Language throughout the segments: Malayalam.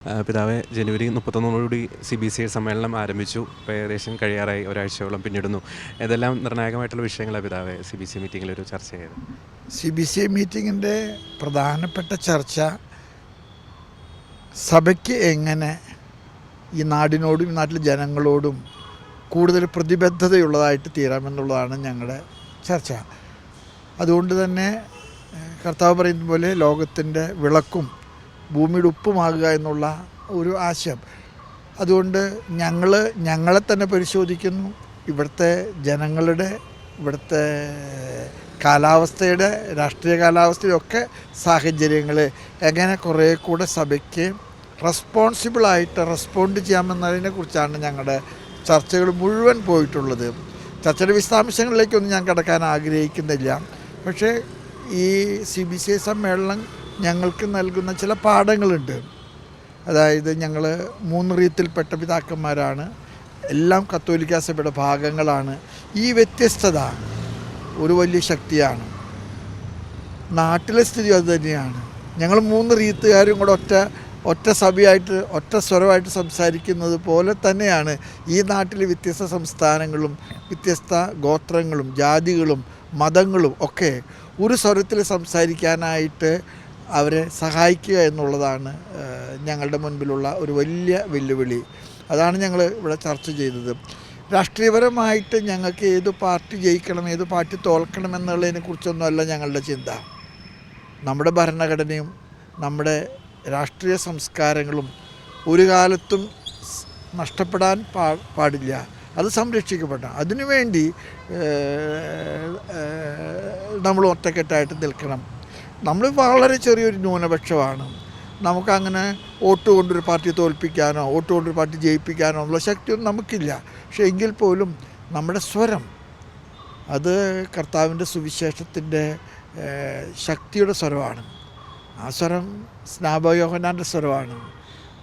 പിതാവെ ജനുവരി മുപ്പത്തൊന്നോടുകൂടി സി ബി സി ഐ സമ്മേളനം ആരംഭിച്ചു. ഇപ്പോൾ ഏകദേശം കഴിയാറായി. ഒരാഴ്ചയോളം പിന്നിടുന്നു. ഇതെല്ലാം നിർണായകമായിട്ടുള്ള വിഷയങ്ങളാണ് പിതാവെ സി ബി സി മീറ്റിങ്ങിൽ ഒരു ചർച്ച ചെയ്തത് സി ബി സി ഐ മീറ്റിങ്ങിന്റെ പ്രധാനപ്പെട്ട ചർച്ച സഭയ്ക്ക് എങ്ങനെ ഈ നാടിനോടും ഈ നാട്ടിലെ ജനങ്ങളോടും കൂടുതൽ പ്രതിബദ്ധതയുള്ളതായിട്ട് തീരാമെന്നുള്ളതാണ് ഞങ്ങളുടെ ചർച്ച. അതുകൊണ്ട് തന്നെ കർത്താവ് പറയുന്ന പോലെ ലോകത്തിന്റെ വിളക്കും ഭൂമിയുടെ ഉപ്പുമാകുക എന്നുള്ള ഒരു ആശയം. അതുകൊണ്ട് ഞങ്ങൾ ഞങ്ങളെ തന്നെ പരിശോധിക്കുന്നു. ഇവിടുത്തെ ജനങ്ങളുടെ ഇവിടുത്തെ കാലാവസ്ഥയുടെ രാഷ്ട്രീയ കാലാവസ്ഥയൊക്കെ സാഹചര്യങ്ങൾ എങ്ങനെ കുറേ കൂടെ സഭയ്ക്ക് റെസ്പോൺസിബിളായിട്ട് റെസ്പോണ്ട് ചെയ്യാമെന്നതിനെ കുറിച്ചാണ് ഞങ്ങളുടെ ചർച്ചകൾ മുഴുവൻ പോയിട്ടുള്ളത്. ചർച്ചയുടെ വിശദാംശങ്ങളിലേക്കൊന്നും ഞാൻ കിടക്കാൻ ആഗ്രഹിക്കുന്നില്ല. പക്ഷേ ഈ സി ബി സി ഐ സമ്മേളനം ഞങ്ങൾക്ക് നൽകുന്ന ചില പാഠങ്ങളുണ്ട്. അതായത് ഞങ്ങൾ മൂന്ന് റീത്തിൽപ്പെട്ട പിതാക്കന്മാരാണ്. എല്ലാം കത്തോലിക്ക സഭയുടെ ഭാഗങ്ങളാണ്. ഈ വ്യത്യസ്തത ഒരു വലിയ ശക്തിയാണ്. നാട്ടിലെ സ്ഥിതി അത് തന്നെയാണ്. ഞങ്ങൾ മൂന്ന് റീത്തുകാരും കൂടെ ഒറ്റ ഒറ്റ സഭയായിട്ട് ഒറ്റ സ്വരമായിട്ട് സംസാരിക്കുന്നത് പോലെ തന്നെയാണ് ഈ നാട്ടിലെ വ്യത്യസ്ത സംസ്ഥാനങ്ങളും വ്യത്യസ്ത ഗോത്രങ്ങളും ജാതികളും മതങ്ങളും ഒക്കെ ഒരു സ്വരത്തിൽ സംസാരിക്കാനായിട്ട് അവരെ സഹായിക്കുക എന്നുള്ളതാണ് ഞങ്ങളുടെ മുൻപിലുള്ള ഒരു വലിയ വെല്ലുവിളി. അതാണ് ഞങ്ങൾ ഇവിടെ ചർച്ച ചെയ്തത്. രാഷ്ട്രീയപരമായിട്ട് ഞങ്ങൾക്ക് ഏത് പാർട്ടി ജയിക്കണം ഏത് പാർട്ടി തോൽക്കണം എന്നുള്ളതിനെ കുറിച്ചൊന്നുമല്ല ഞങ്ങളുടെ ചിന്ത. നമ്മുടെ ഭരണഘടനയും നമ്മുടെ രാഷ്ട്രീയ സംസ്കാരങ്ങളും ഒരു കാലത്തും നഷ്ടപ്പെടാൻ പാ പാടില്ല. അത് സംരക്ഷിക്കപ്പെടണം. അതിനുവേണ്ടി നമ്മൾ ഒറ്റക്കെട്ടായിട്ട് നിൽക്കണം. നമ്മൾ വളരെ ചെറിയൊരു ന്യൂനപക്ഷമാണ്. നമുക്കങ്ങനെ വോട്ട് കൊണ്ടൊരു പാർട്ടി തോൽപ്പിക്കാനോ വോട്ട് കൊണ്ടൊരു പാർട്ടി ജയിപ്പിക്കാനോ ഉള്ള ശക്തിയൊന്നും നമുക്കില്ല. പക്ഷേ എങ്കിൽ പോലും നമ്മുടെ സ്വരം അത് കർത്താവിന്റെ സുവിശേഷത്തിന്റെ ശക്തിയുടെ സ്വരമാണ്. ആ സ്വരം സ്നാപയോഹനാന്റെ സ്വരമാണ്.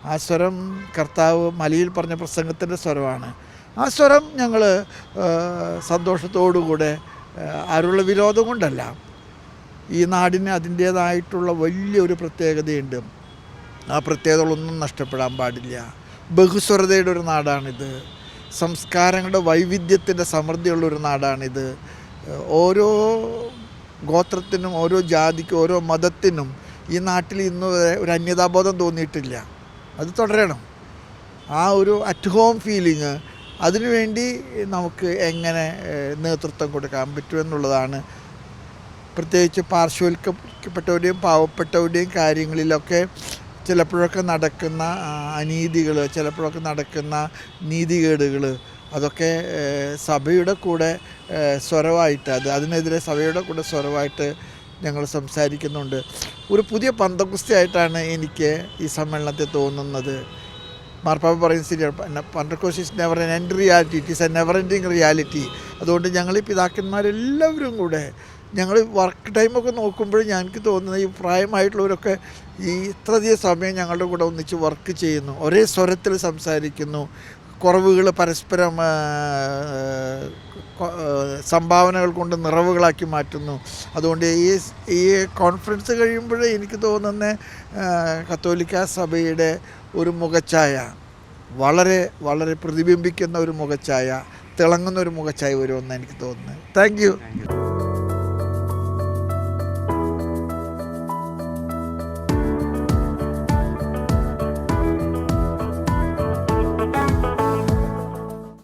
ആ സ്വരം കർത്താവ് മലയിൽ പറഞ്ഞ പ്രസംഗത്തിന്റെ സ്വരമാണ്. ആ സ്വരം ഞങ്ങൾ സന്തോഷത്തോടുകൂടെ ആരുള്ള വിരോധം കൊണ്ടല്ല. ഈ നാടിന് അതിന്റേതായിട്ടുള്ള വലിയൊരു പ്രത്യേകതയുണ്ട്. ആ പ്രത്യേകതകളൊന്നും നഷ്ടപ്പെടാൻ പാടില്ല. ബഹുസ്വരതയുടെ ഒരു നാടാണിത്. സംസ്കാരങ്ങളുടെ വൈവിധ്യത്തിന്റെ സമൃദ്ധിയുള്ള ഒരു നാടാണിത്. ഓരോ ഗോത്രത്തിനും ഓരോ ജാതിക്കും ഓരോ മതത്തിനും ഈ നാട്ടിൽ ഇന്ന് ഒരു അന്യതാബോധം തോന്നിയിട്ടില്ല. അത് തുടരണം. ആ ഒരു അറ്റ് ഹോം ഫീലിങ് അതിനുവേണ്ടി നമുക്ക് എങ്ങനെ നേതൃത്വം കൊടുക്കാൻ പറ്റുമെന്നുള്ളതാണ് പ്രത്യേകിച്ച് പാർശ്വവൽക്കപ്പെട്ടവരുടെയും പാവപ്പെട്ടവരുടെയും കാര്യങ്ങളിലൊക്കെ ചിലപ്പോഴൊക്കെ നടക്കുന്ന അനീതികൾ ചിലപ്പോഴൊക്കെ നടക്കുന്ന നീതികേടുകൾ അതൊക്കെ സഭയുടെ കൂടെ സ്വരവായിട്ട് അത് അതിനെതിരെ സഭയുടെ കൂടെ സ്വരമായിട്ട് ഞങ്ങൾ സംസാരിക്കുന്നുണ്ട്. ഒരു പുതിയ പന്തകുസ്തിയായിട്ടാണ് എനിക്ക് ഈ സമ്മേളനത്തെ തോന്നുന്നത്. മാർപ്പാപ്പ പറയുന്ന ശരിയാണ് Pentecost is never an end reality it is a never ending reality അതുകൊണ്ട് ഞങ്ങൾ ഈ പിതാക്കന്മാരെല്ലാവരും കൂടെ ഞങ്ങൾ വർക്ക് ടൈമൊക്കെ നോക്കുമ്പോൾ ഞങ്ങൾക്ക് തോന്നുന്നത് ഈ പ്രായമായിട്ടുള്ളവരൊക്കെ ഈ ഇത്രയധികം സമയം ഞങ്ങളുടെ കൂടെ ഒന്നിച്ച് വർക്ക് ചെയ്യുന്നു. ഒരേ സ്വരത്തിൽ സംസാരിക്കുന്നു. കുറവുകൾ പരസ്പരം സംഭാവനകൾ കൊണ്ട് നിറവുകളാക്കി മാറ്റുന്നു. അതുകൊണ്ട് ഈ ഈ കോൺഫറൻസ് കഴിയുമ്പോൾ എനിക്ക് തോന്നുന്ന കത്തോലിക്ക സഭയുടെ ഒരു മുഖച്ഛായ വളരെ വളരെ പ്രതിബിംബിക്കുന്ന ഒരു മുഖച്ഛായ തിളങ്ങുന്ന ഒരു മുഖച്ഛായ വരുമെന്ന് എനിക്ക് തോന്നുന്നത്. Thank you